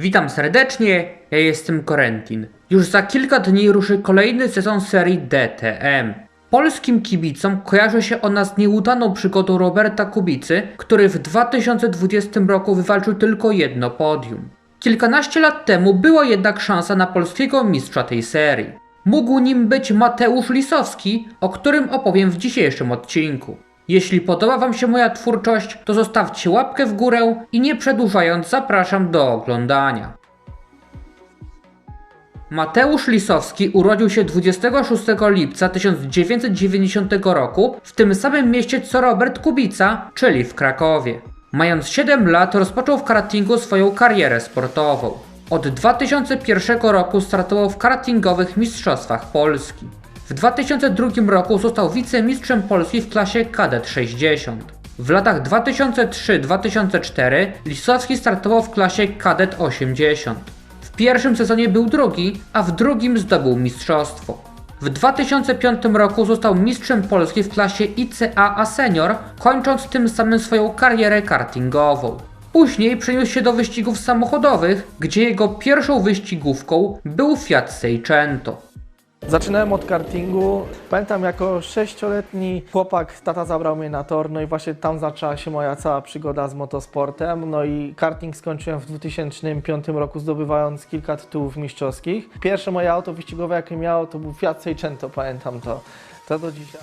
Witam serdecznie, ja jestem Korentin. Już za kilka dni ruszy kolejny sezon serii DTM. Polskim kibicom kojarzy się ona z nieudaną przygodą Roberta Kubicy, który w 2020 roku wywalczył tylko jedno podium. Kilkanaście lat temu była jednak szansa na polskiego mistrza tej serii. Mógł nim być Mateusz Lisowski, o którym opowiem w dzisiejszym odcinku. Jeśli podoba Wam się moja twórczość, to zostawcie łapkę w górę i nie przedłużając zapraszam do oglądania. Mateusz Lisowski urodził się 26 lipca 1990 roku w tym samym mieście co Robert Kubica, czyli w Krakowie. Mając 7 lat rozpoczął w kartingu swoją karierę sportową. Od 2001 roku startował w kartingowych mistrzostwach Polski. W 2002 roku został wicemistrzem Polski w klasie kadet 60. W latach 2003-2004 Lisowski startował w klasie kadet 80. W pierwszym sezonie był drugi, a w drugim zdobył mistrzostwo. W 2005 roku został mistrzem Polski w klasie ICA A Senior, kończąc tym samym swoją karierę kartingową. Później przeniósł się do wyścigów samochodowych, gdzie jego pierwszą wyścigówką był Fiat Seicento. Zaczynałem od kartingu. Pamiętam jako sześcioletni chłopak, tata zabrał mnie na tor, no i właśnie tam zaczęła się moja cała przygoda z motosportem. No i karting skończyłem w 2005 roku, zdobywając kilka tytułów mistrzowskich. Pierwsze moje auto wyścigowe, jakie miało, to był Fiat Seicento, pamiętam to. To do dzisiaj.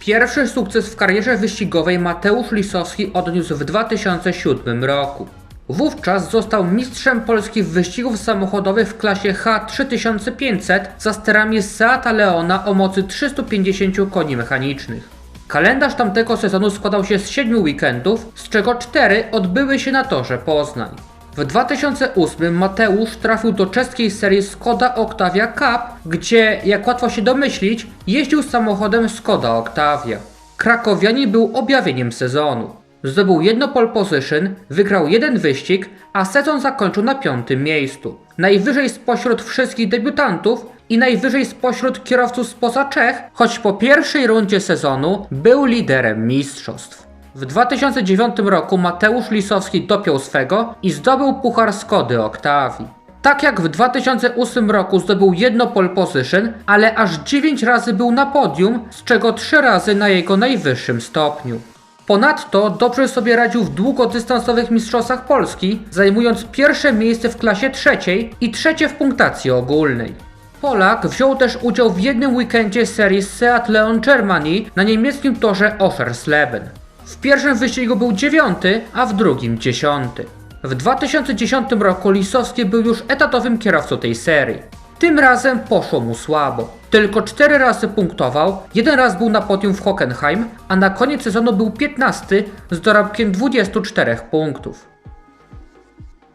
Pierwszy sukces w karierze wyścigowej Mateusz Lisowski odniósł w 2007 roku. Wówczas został mistrzem Polski w wyścigów samochodowych w klasie H3500 za sterami Seata Leona o mocy 350 koni mechanicznych. Kalendarz tamtego sezonu składał się z 7 weekendów, z czego 4 odbyły się na torze Poznań. W 2008 Mateusz trafił do czeskiej serii Skoda Octavia Cup, gdzie, jak łatwo się domyślić, jeździł samochodem Skoda Octavia. Krakowianin był objawieniem sezonu. Zdobył jedno pole position, wygrał jeden wyścig, a sezon zakończył na piątym miejscu. Najwyżej spośród wszystkich debiutantów i najwyżej spośród kierowców spoza Czech, choć po pierwszej rundzie sezonu był liderem mistrzostw. W 2009 roku Mateusz Lisowski dopiął swego i zdobył puchar Skody Octavii. Tak jak w 2008 roku zdobył jedno pole position, ale aż 9 razy był na podium, z czego 3 razy na jego najwyższym stopniu. Ponadto dobrze sobie radził w długodystansowych mistrzostwach Polski, zajmując pierwsze miejsce w klasie trzeciej i trzecie w punktacji ogólnej. Polak wziął też udział w jednym weekendzie serii Seat Leon Germany na niemieckim torze Oschersleben. W pierwszym wyścigu był dziewiąty, a w drugim dziesiąty. W 2010 roku Lisowski był już etatowym kierowcą tej serii. Tym razem poszło mu słabo. Tylko 4 razy punktował, jeden raz był na podium w Hockenheim, a na koniec sezonu był 15 z dorobkiem 24 punktów.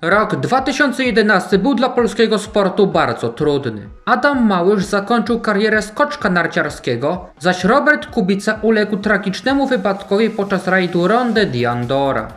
Rok 2011 był dla polskiego sportu bardzo trudny. Adam Małysz zakończył karierę skoczka narciarskiego, zaś Robert Kubica uległ tragicznemu wypadkowi podczas rajdu Ronde di Andora.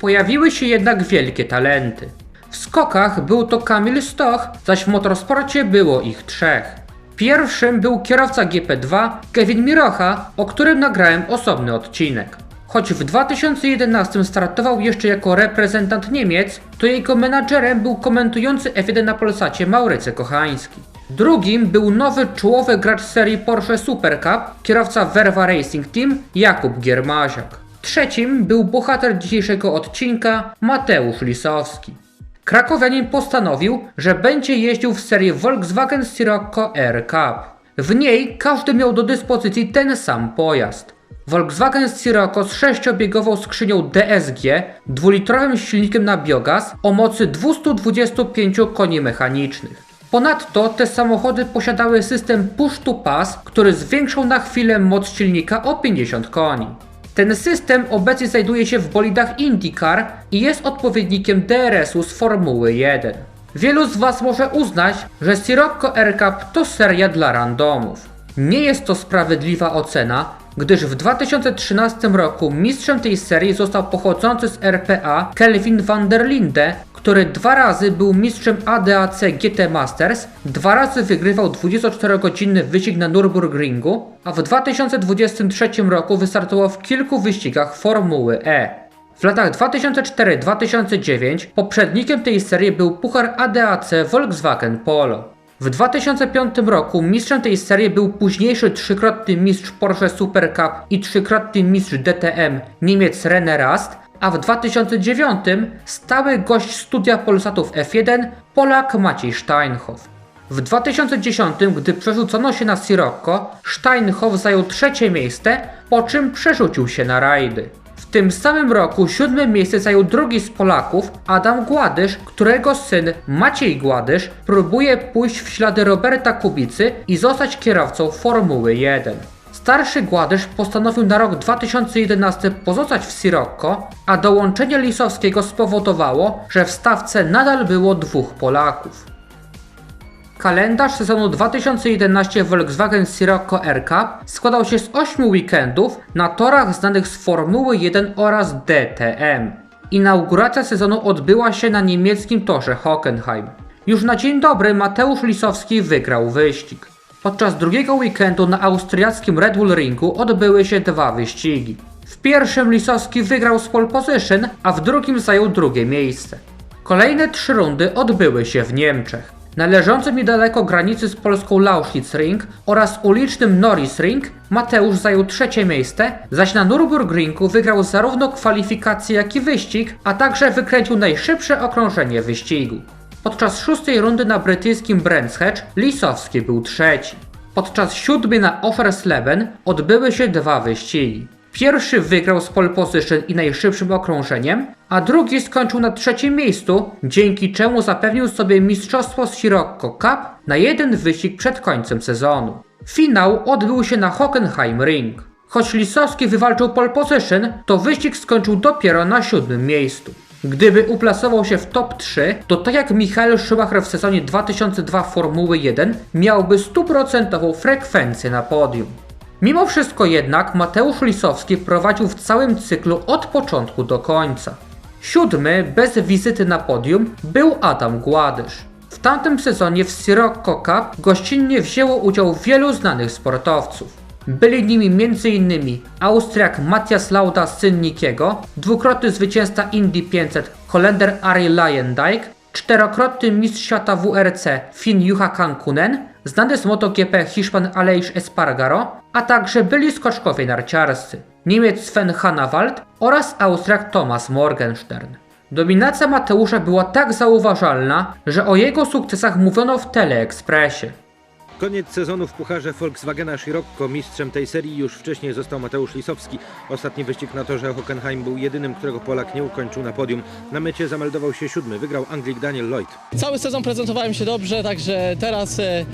Pojawiły się jednak wielkie talenty. W skokach był to Kamil Stoch, zaś w motorsporcie było ich trzech. Pierwszym był kierowca GP2 Kevin Mirocha, o którym nagrałem osobny odcinek. Choć w 2011 startował jeszcze jako reprezentant Niemiec, to jego menadżerem był komentujący F1 na Polsacie Maurycy Kochański. Drugim był nowy czołowy gracz serii Porsche Super Cup, kierowca Verva Racing Team Jakub Giermaziak. Trzecim był bohater dzisiejszego odcinka Mateusz Lisowski. Krakowianin postanowił, że będzie jeździł w serii Volkswagen Sirocco R Cup. W niej każdy miał do dyspozycji ten sam pojazd. Volkswagen Sirocco z sześciobiegową skrzynią DSG, dwulitrowym silnikiem na biogaz o mocy 225 koni mechanicznych. Ponadto te samochody posiadały system push to pass, który zwiększał na chwilę moc silnika o 50 koni. Ten system obecnie znajduje się w bolidach IndyCar i jest odpowiednikiem DRS-u z Formuły 1. Wielu z Was może uznać, że Sirocco Air to seria dla randomów. Nie jest to sprawiedliwa ocena, gdyż w 2013 roku mistrzem tej serii został pochodzący z RPA Kelvin van der Linde, który dwa razy był mistrzem ADAC GT Masters, dwa razy wygrywał 24-godzinny wyścig na Nürburgringu, a w 2023 roku wystartował w kilku wyścigach Formuły E. W latach 2004-2009 poprzednikiem tej serii był Puchar ADAC Volkswagen Polo. W 2005 roku mistrzem tej serii był późniejszy trzykrotny mistrz Porsche Super Cup i trzykrotny mistrz DTM Niemiec René Rast, a w 2009 stały gość studia Polsatów F1 Polak Maciej Steinhoff. W 2010, gdy przerzucono się na Sirocco, Steinhoff zajął trzecie miejsce, po czym przerzucił się na rajdy. Tym samym roku siódme miejsce zajął drugi z Polaków, Adam Gładysz, którego syn Maciej Gładysz próbuje pójść w ślady Roberta Kubicy i zostać kierowcą Formuły 1. Starszy Gładysz postanowił na rok 2011 pozostać w Sirocco, a dołączenie Lisowskiego spowodowało, że w stawce nadal było dwóch Polaków. Kalendarz sezonu 2011 Volkswagen Sirocco Air Cup składał się z 8 weekendów na torach znanych z Formuły 1 oraz DTM. Inauguracja sezonu odbyła się na niemieckim torze Hockenheim. Już na dzień dobry Mateusz Lisowski wygrał wyścig. Podczas drugiego weekendu na austriackim Red Bull Ringu odbyły się dwa wyścigi. W pierwszym Lisowski wygrał z pole position, a w drugim zajął drugie miejsce. Kolejne trzy rundy odbyły się w Niemczech. Na leżącym niedaleko granicy z Polską Lausitz Ring oraz ulicznym Norris Ring Mateusz zajął trzecie miejsce, zaś na Nürburgringu wygrał zarówno kwalifikacje jak i wyścig, a także wykręcił najszybsze okrążenie wyścigu. Podczas szóstej rundy na brytyjskim Brands Lisowski był trzeci. Podczas siódmej na Offersleben odbyły się dwa wyścigi. Pierwszy wygrał z pole position i najszybszym okrążeniem, a drugi skończył na trzecim miejscu, dzięki czemu zapewnił sobie mistrzostwo z Sirocco Cup na jeden wyścig przed końcem sezonu. Finał odbył się na Hockenheim Ring. Choć Lisowski wywalczył pole position, to wyścig skończył dopiero na siódmym miejscu. Gdyby uplasował się w top 3, to tak jak Michael Schumacher w sezonie 2002 Formuły 1 miałby stuprocentową frekwencję na podium. Mimo wszystko jednak Mateusz Lisowski prowadził w całym cyklu od początku do końca. Siódmy, bez wizyty na podium, był Adam Gładysz. W tamtym sezonie w Sirocco Cup gościnnie wzięło udział wielu znanych sportowców. Byli nimi m.in. Austriak Matthias Lauda syn Nikiego, dwukrotny zwycięzca Indy 500 Holender Ari Leyendijk, czterokrotny mistrz świata WRC Finn Juha Kankunen, znany z MotoGP Hiszpan Aleix Espargaro, a także byli skoczkowie narciarscy Niemiec Sven Hannawald oraz Austriak Thomas Morgenstern. Dominacja Mateusza była tak zauważalna, że o jego sukcesach mówiono w Teleekspresie. Koniec sezonu w Pucharze Volkswagena Scirocco. Mistrzem tej serii już wcześniej został Mateusz Lisowski. Ostatni wyścig na torze Hockenheim był jedynym, którego Polak nie ukończył na podium. Na mecie zameldował się siódmy. Wygrał Anglik Daniel Lloyd. Cały sezon prezentowałem się dobrze, także teraz e,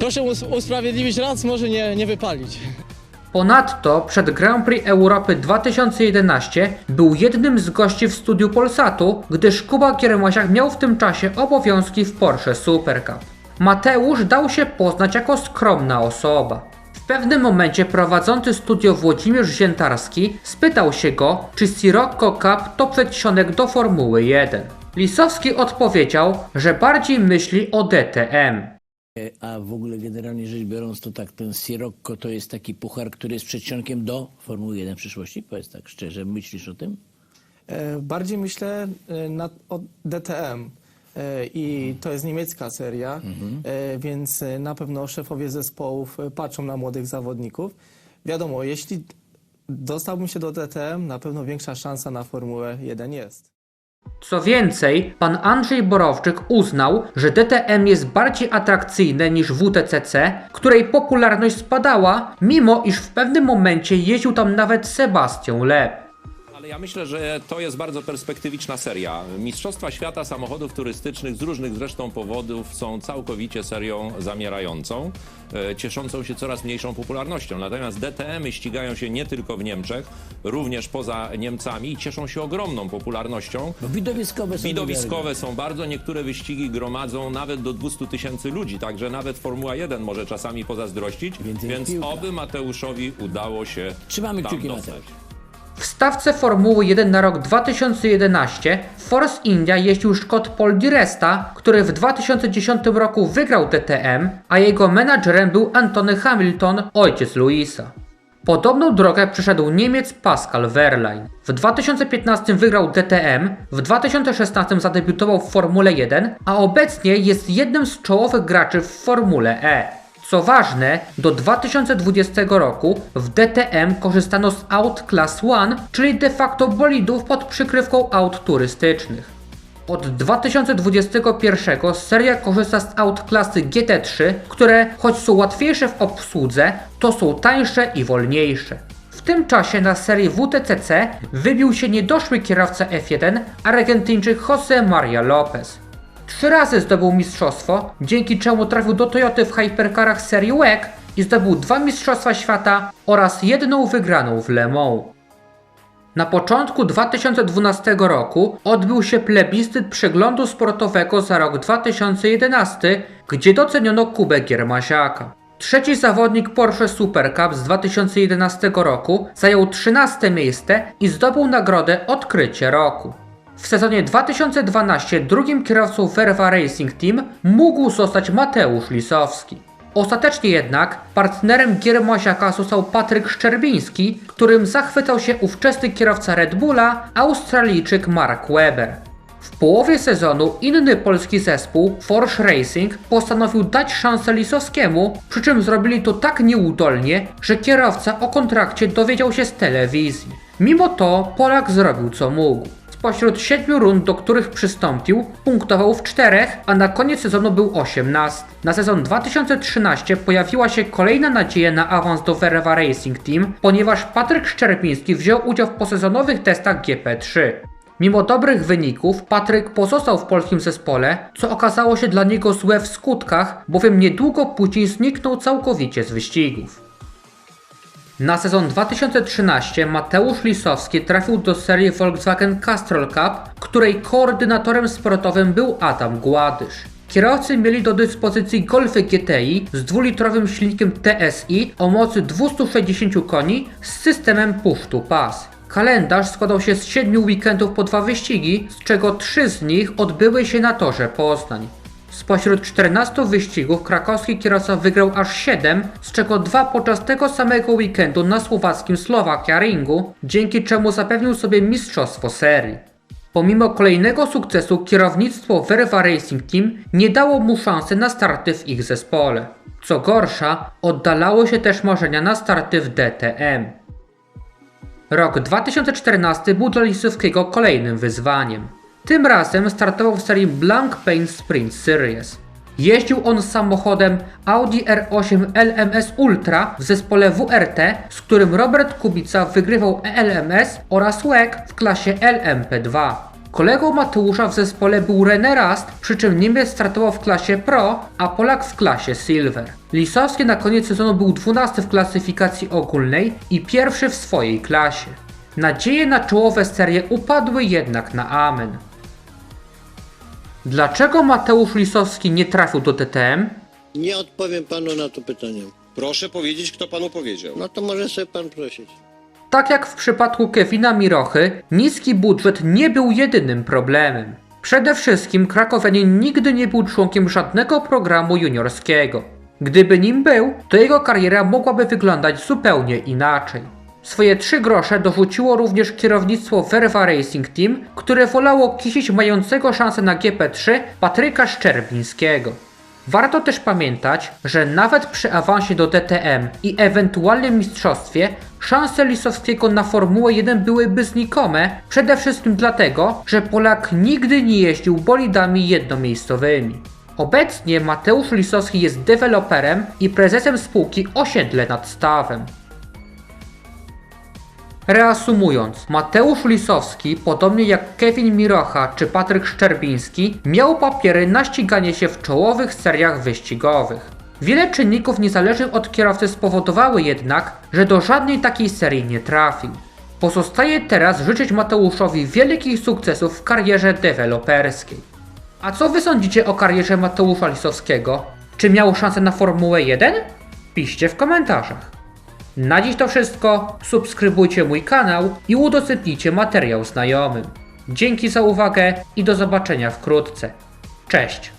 proszę us- usprawiedliwić raz, może nie, nie wypalić. Ponadto przed Grand Prix Europy 2011 był jednym z gości w studiu Polsatu, gdyż Kuba Kiermasiak miał w tym czasie obowiązki w Porsche Super Cup. Mateusz dał się poznać jako skromna osoba. W pewnym momencie prowadzący studio Włodzimierz Ziętarski spytał się go, czy Sirocco Cup to przedsionek do Formuły 1. Lisowski odpowiedział, że bardziej myśli o DTM. A w ogóle generalnie rzecz biorąc, to tak, ten Sirocco to jest taki puchar, który jest przedsionkiem do Formuły 1 w przyszłości? Powiedz tak szczerze, myślisz o tym? E, Bardziej myślę e, na, o DTM i to jest niemiecka seria, e, więc e, na pewno szefowie zespołów e, patrzą na młodych zawodników. Wiadomo, jeśli dostałbym się do DTM, na pewno większa szansa na Formułę 1 jest. Co więcej, pan Andrzej Borowczyk uznał, że DTM jest bardziej atrakcyjne niż WTCC, której popularność spadała, mimo iż w pewnym momencie jeździł tam nawet Sebastian Loeb. Ale ja myślę, że to jest bardzo perspektywiczna seria. Mistrzostwa świata samochodów turystycznych z różnych zresztą powodów są całkowicie serią zamierającą, e, cieszącą się coraz mniejszą popularnością. Natomiast DTM-y ścigają się nie tylko w Niemczech, również poza Niemcami i cieszą się ogromną popularnością. Bo widowiskowe są Widowiskowe są bardzo, niektóre wyścigi gromadzą nawet do 200 tysięcy ludzi, także nawet Formuła 1 może czasami pozazdrościć, więc piłka. oby Mateuszowi udało się Trzymamy tam kciuki, dostać. Mateusz. W stawce Formuły 1 na rok 2011 Force India jeździł Scott Paul Di Resta, który w 2010 roku wygrał DTM, a jego menadżerem był Antony Hamilton, ojciec Louisa. Podobną drogę przeszedł Niemiec Pascal Wehrlein. W 2015 wygrał DTM, w 2016 zadebiutował w Formule 1, a obecnie jest jednym z czołowych graczy w Formule E. Co ważne, do 2020 roku w DTM korzystano z aut Class 1, czyli de facto bolidów pod przykrywką aut turystycznych. Od 2021 seria korzysta z aut klasy GT3, które choć są łatwiejsze w obsłudze, to są tańsze i wolniejsze. W tym czasie na serii WTCC wybił się niedoszły kierowca F1 Argentyńczyk Jose Maria Lopez. Trzy razy zdobył mistrzostwo, dzięki czemu trafił do Toyoty w hypercarach serii WEC i zdobył dwa mistrzostwa świata oraz jedną wygraną w Le Mans. Na początku 2012 roku odbył się plebiscyt przeglądu sportowego za rok 2011, gdzie doceniono Kubę Giermasiaka. Trzeci zawodnik Porsche Super Cup z 2011 roku zajął 13 miejsce i zdobył nagrodę Odkrycie Roku. W sezonie 2012 drugim kierowcą Verva Racing Team mógł zostać Mateusz Lisowski. Ostatecznie jednak partnerem Giermosiaka został Patryk Szczerbiński, którym zachwycał się ówczesny kierowca Red Bulla, Australijczyk Mark Webber. W połowie sezonu inny polski zespół, Force Racing, postanowił dać szansę Lisowskiemu, przy czym zrobili to tak nieudolnie, że kierowca o kontrakcie dowiedział się z telewizji. Mimo to Polak zrobił co mógł. Spośród siedmiu rund, do których przystąpił, punktował w czterech, a na koniec sezonu był 18. Na sezon 2013 pojawiła się kolejna nadzieja na awans do Verva Racing Team, ponieważ Patryk Szczerbiński wziął udział w posezonowych testach GP3. Mimo dobrych wyników, Patryk pozostał w polskim zespole, co okazało się dla niego złe w skutkach, bowiem niedługo później zniknął całkowicie z wyścigów. Na sezon 2013 Mateusz Lisowski trafił do serii Volkswagen Castrol Cup, której koordynatorem sportowym był Adam Gładysz. Kierowcy mieli do dyspozycji Golfy GTI z dwulitrowym silnikiem TSI o mocy 260 koni z systemem push to pass. Kalendarz składał się z 7 weekendów po dwa wyścigi, z czego 3 z nich odbyły się na torze Poznań. Spośród 14 wyścigów krakowski kierowca wygrał aż 7, z czego dwa podczas tego samego weekendu na słowackim Slovakia Ringu, dzięki czemu zapewnił sobie mistrzostwo serii. Pomimo kolejnego sukcesu kierownictwo Verva Racing Team nie dało mu szansy na starty w ich zespole. Co gorsza, oddalało się też marzenia na starty w DTM. Rok 2014 był dla Lisowskiego kolejnym wyzwaniem. Tym razem startował w serii Blank Paint Sprint Series. Jeździł on samochodem Audi R8 LMS Ultra w zespole WRT, z którym Robert Kubica wygrywał ELMS oraz WEC w klasie LMP2. Kolegą Mateusza w zespole był René Rast, przy czym Niemiec startował w klasie Pro, a Polak w klasie Silver. Lisowski na koniec sezonu był 12 w klasyfikacji ogólnej i pierwszy w swojej klasie. Nadzieje na czołowe serie upadły jednak na amen. Dlaczego Mateusz Lisowski nie trafił do DTM? Nie odpowiem panu na to pytanie. Proszę powiedzieć, kto panu powiedział. No to może sobie pan prosić. Tak jak w przypadku Kevina Mirochy, niski budżet nie był jedynym problemem. Przede wszystkim Krakowianin nigdy nie był członkiem żadnego programu juniorskiego. Gdyby nim był, to jego kariera mogłaby wyglądać zupełnie inaczej. Swoje trzy grosze dorzuciło również kierownictwo Verva Racing Team, które wolało kisić mającego szansę na GP3 Patryka Szczerbińskiego. Warto też pamiętać, że nawet przy awansie do DTM i ewentualnym mistrzostwie, szanse Lisowskiego na Formułę 1 byłyby znikome, przede wszystkim dlatego, że Polak nigdy nie jeździł bolidami jednomiejscowymi. Obecnie Mateusz Lisowski jest deweloperem i prezesem spółki Osiedle nad Stawem. Reasumując, Mateusz Lisowski, podobnie jak Kevin Mirocha czy Patryk Szczerbiński, miał papiery na ściganie się w czołowych seriach wyścigowych. Wiele czynników niezależnych od kierowcy spowodowały jednak, że do żadnej takiej serii nie trafił. Pozostaje teraz życzyć Mateuszowi wielkich sukcesów w karierze deweloperskiej. A co wy sądzicie o karierze Mateusza Lisowskiego? Czy miał szansę na Formułę 1? Piszcie w komentarzach. Na dziś to wszystko. Subskrybujcie mój kanał i udostępnijcie materiał znajomym. Dzięki za uwagę i do zobaczenia wkrótce. Cześć!